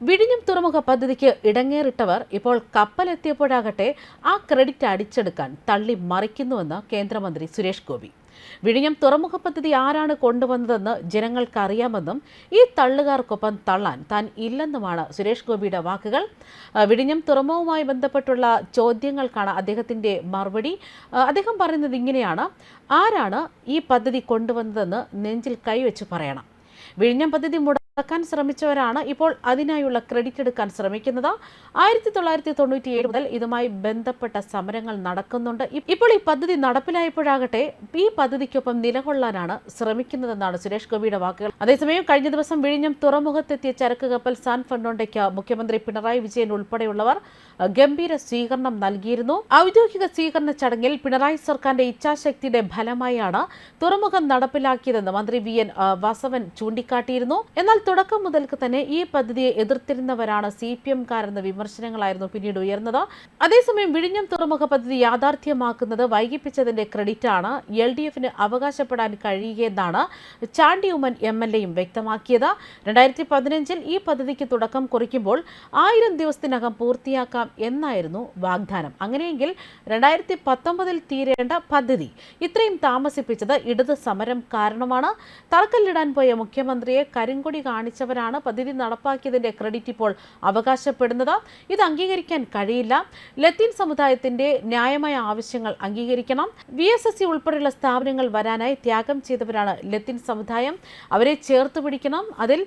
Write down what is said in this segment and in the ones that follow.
വിഴിഞ്ഞം തുറമുഖ പദ്ധതിക്ക് ഇടങ്ങേറിട്ടവർ ഇപ്പോൾ കപ്പലെത്തിയപ്പോഴാകട്ടെ ആ ക്രെഡിറ്റ് അടിച്ചെടുക്കാൻ തള്ളി മറിക്കുന്നുവെന്ന് കേന്ദ്രമന്ത്രി സുരേഷ് ഗോപി. വിഴിഞ്ഞം തുറമുഖ പദ്ധതി ആരാണ് കൊണ്ടുവന്നതെന്ന് ജനങ്ങൾക്കറിയാമെന്നും ഈ തള്ളുകാർക്കൊപ്പം തള്ളാൻ താൻ ഇല്ലെന്നുമാണ് സുരേഷ് ഗോപിയുടെ വാക്കുകൾ. വിഴിഞ്ഞം തുറമുഖവുമായി ബന്ധപ്പെട്ടുള്ള ചോദ്യങ്ങൾക്കാണ് അദ്ദേഹത്തിന്റെ മറുപടി. അദ്ദേഹം പറയുന്നത് ഇങ്ങനെയാണ്. ആരാണ് ഈ പദ്ധതി കൊണ്ടുവന്നതെന്ന് നെഞ്ചിൽ കൈവച്ച് പറയണം. വിഴിഞ്ഞം പദ്ധതി മുടക്കാൻ ശ്രമിച്ചവരാണ് ഇപ്പോൾ അതിനായുള്ള ക്രെഡിറ്റ് എടുക്കാൻ ശ്രമിക്കുന്നത്. ആയിരത്തി തൊള്ളായിരത്തി തൊണ്ണൂറ്റി ഏഴ് മുതൽ ഇതുമായി ബന്ധപ്പെട്ട സമരങ്ങൾ നടക്കുന്നുണ്ട്. ഇപ്പോൾ ഈ പദ്ധതി നടപ്പിലായപ്പോഴാകട്ടെ ഈ പദ്ധതിക്കൊപ്പം നിലകൊള്ളാനാണ് ശ്രമിക്കുന്നതെന്നാണ് സുരേഷ് ഗോപിയുടെ വാക്കുകൾ. അതേസമയം കഴിഞ്ഞ ദിവസം വിഴിഞ്ഞം തുറമുഖത്തെത്തിയ ചരക്ക് കപ്പൽ സാൻ ഫെർണോണ്ടയ്ക്ക് മുഖ്യമന്ത്രി പിണറായി വിജയൻ ഉൾപ്പെടെയുള്ളവർ ഗംഭീര സ്വീകരണം നൽകിയിരുന്നു. ഔദ്യോഗിക സ്വീകരണ ചടങ്ങിൽ പിണറായി സർക്കാരിന്റെ ഇച്ഛാശക്തിയുടെ ഫലമായാണ് തുറമുഖം നടപ്പിലാക്കിയതെന്ന് മന്ത്രി വി. എൻ വാസവൻ ചൂണ്ടിക്കാട്ടിയിരുന്നു. എന്നാൽ തുടക്കം മുതൽക്ക് തന്നെ ഈ പദ്ധതിയെ എതിർത്തിരുന്നവരാണ് സി പി എംകാരെന്ന വിമർശനങ്ങളായിരുന്നു പിന്നീട് ഉയർന്നത്. അതേസമയം വിഴിഞ്ഞം തുറമുഖ പദ്ധതി യാഥാർത്ഥ്യമാക്കുന്നത് വൈകിപ്പിച്ചതിന്റെ ക്രെഡിറ്റാണ് എൽ ഡി എഫിന് അവകാശപ്പെടാൻ കഴിയുകയെന്നാണ് ചാണ്ടി ഉമ്മൻ എം എൽ എയും വ്യക്തമാക്കിയത്. രണ്ടായിരത്തി പതിനഞ്ചിൽ ഈ പദ്ധതിക്ക് തുടക്കം കുറിക്കുമ്പോൾ ആയിരം ദിവസത്തിനകം പൂർത്തിയാക്കാം എന്നായിരുന്നു വാഗ്ദാനം. അങ്ങനെയെങ്കിൽ രണ്ടായിരത്തി പത്തൊമ്പതിൽ തീരേണ്ട പദ്ധതി ഇത്രയും താമസിപ്പിച്ചത് ഇടത് സമരം കാരണമാണ്. തറക്കല്ലിടാൻ പോയ മുഖ്യമന്ത്രിയെ കരിങ്കൊടി കാണിച്ചവരാണ്. പദ്ധതി നടപ്പാക്കിയതിന്റെ ക്രെഡിറ്റ് ഇപ്പോൾ അവകാശപ്പെടുന്നത്. ഇത് അംഗീകരിക്കാൻ കഴിയില്ല. ലത്തീൻ സമുദായത്തിന്റെ ന്യായമായ ആവശ്യങ്ങൾ അംഗീകരിക്കണം. വി എസ് എസ് സി ഉൾപ്പെടെയുള്ള സ്ഥാപനങ്ങൾ വരാനായി ത്യാഗം ചെയ്തവരാണ് ലത്തീൻ സമുദായം. അവരെ ചേർത്ത് പിടിക്കണം. അതിൽ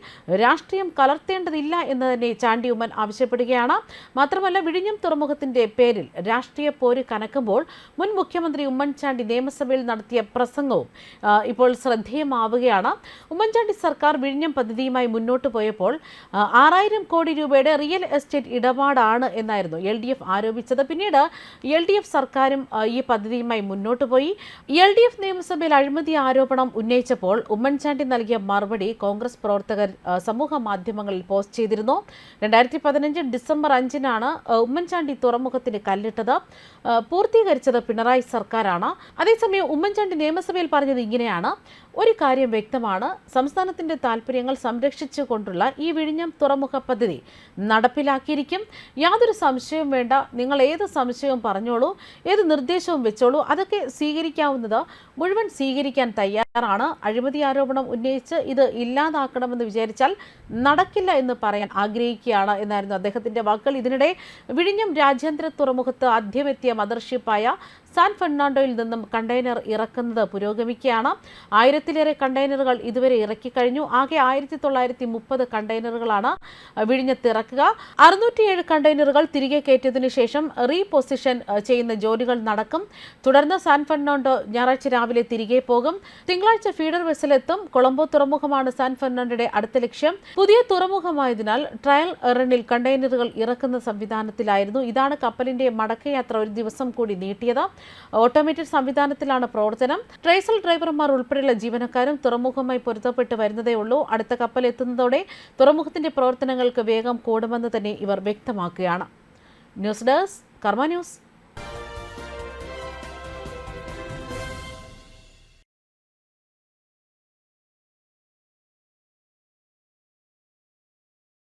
രാഷ്ട്രീയം കലർത്തേണ്ടതില്ല എന്ന് തന്നെ ചാണ്ടി ഉമ്മൻ ആവശ്യപ്പെടുകയാണ്. മാത്രമല്ല വിഴിഞ്ഞം തുറമുഖത്തിന്റെ പേരിൽ രാഷ്ട്രീയ പോര് കനക്കുമ്പോൾ മുൻ മുഖ്യമന്ത്രി ഉമ്മൻചാണ്ടി നിയമസഭയിൽ നടത്തിയ പ്രസംഗവും ഇപ്പോൾ ശ്രദ്ധേയമാവുകയാണ്. ഉമ്മൻചാണ്ടി സർക്കാർ വിഴിഞ്ഞം പദ്ധതിയുമായി മുന്നോട്ട് പോയപ്പോൾ ആറായിരം കോടി രൂപയുടെ റിയൽ എസ്റ്റേറ്റ് ഇടപാടാണ് എന്നായിരുന്നു എൽ ഡി എഫ് ആരോപിച്ചത്. പിന്നീട് എൽ ഡി എഫ് സർക്കാരും ഈ പദ്ധതിയുമായി മുന്നോട്ട് പോയി. എൽ ഡി എഫ് നിയമസഭയിൽ അഴിമതി ആരോപണം ഉന്നയിച്ചപ്പോൾ ഉമ്മൻചാണ്ടി നൽകിയ മറുപടി കോൺഗ്രസ് പ്രവർത്തകർ സമൂഹ മാധ്യമങ്ങളിൽ പോസ്റ്റ് ചെയ്തിരുന്നു. രണ്ടായിരത്തി പതിനഞ്ച് ഡിസംബർ അഞ്ചിനാണ് ഉമ്മൻചാണ്ടി തുറമുഖത്തിന് കല്ലിട്ടത്. പൂർത്തീകരിച്ചത് പിണറായി സർക്കാരാണ്. അതേസമയം ഉമ്മൻചാണ്ടി നിയമസഭയിൽ പറഞ്ഞത് ഇങ്ങനെയാണ്. ഒരു കാര്യം വ്യക്തമാണ്. സംസ്ഥാനത്തിന്റെ താല്പര്യങ്ങൾ സംരക്ഷിച്ചുകൊണ്ടുള്ള ഈ വിഴിഞ്ഞം തുറമുഖ പദ്ധതി നടപ്പിലാക്കിയിരിക്കും. യാതൊരു സംശയവും വേണ്ട. നിങ്ങൾ ഏത് സംശയവും പറഞ്ഞോളൂ. ഏത് നിർദ്ദേശവും വെച്ചോളൂ. അതൊക്കെ സ്വീകരിക്കാവുന്നത് മുഴുവൻ സ്വീകരിക്കാൻ തയ്യാറാണ് അഴിമതി ആരോപണം ഉന്നയിച്ച് ഇത് ഇല്ലാതാക്കണമെന്ന് വിചാരിച്ചാൽ നടക്കില്ല എന്ന് പറയാൻ ആഗ്രഹിക്കുകയാണ് എന്നായിരുന്നു അദ്ദേഹത്തിന്റെ വാക്കുകൾ. ഇതിനിടെ വിഴിഞ്ഞം രാജ്യാന്തര തുറമുഖത്ത് ആദ്യമെത്തിയ മദർഷിപ്പായ സാൻ ഫെർണാണ്ടോയിൽ നിന്നും കണ്ടെയ്നർ ഇറക്കുന്നത് പുരോഗമിക്കുകയാണ്. ആയിരത്തിലേറെ കണ്ടെയ്നറുകൾ ഇതുവരെ ഇറക്കിക്കഴിഞ്ഞു. ആകെ ആയിരത്തി തൊള്ളായിരത്തി മുപ്പത് കണ്ടെയ്നറുകളാണ് വിഴിഞ്ഞത്ത് ഇറക്കുക. അറുന്നൂറ്റിയേഴ് കണ്ടെയ്നറുകൾ തിരികെ കയറ്റിയതിനു ശേഷം റീപൊസിഷൻ ചെയ്യുന്ന ജോലികൾ നടക്കും. തുടർന്ന് സാൻ ഫെർണാണ്ടോ ഞായറാഴ്ച രാവിലെ തിരികെ പോകും. തിങ്കളാഴ്ച ഫീഡർ വെസലെത്തും. കൊളംബോ തുറമുഖമാണ് സാൻ ഫെർണാണ്ടോയുടെ അടുത്ത ലക്ഷ്യം. പുതിയ തുറമുഖമായതിനാൽ ട്രയൽ റണ്ണിൽ കണ്ടെയ്നറുകൾ ഇറക്കുന്ന സംവിധാനത്തിലായിരുന്നു. ഇതാണ് കപ്പലിന്റെ മടക്കയാത്ര ഒരു ദിവസം കൂടി നീട്ടിയത്. ഓട്ടോമേറ്റഡ് സംവിധാനത്തിലാണ് പ്രവർത്തനം. ട്രേസൽ ഡ്രൈവർമാർ ഉൾപ്പെടെയുള്ള ജീവനക്കാരും തുറമുഖമായി പൊരുത്തപ്പെട്ട് വരുന്നതേ ഉള്ളൂ. അടുത്ത കപ്പൽ എത്തുന്നതോടെ തുറമുഖത്തിന്റെ പ്രവർത്തനങ്ങൾക്ക് വേഗം കൂടുമെന്ന് തന്നെ ഇവർ വ്യക്തമാക്കുകയാണ്. News desk Karma news.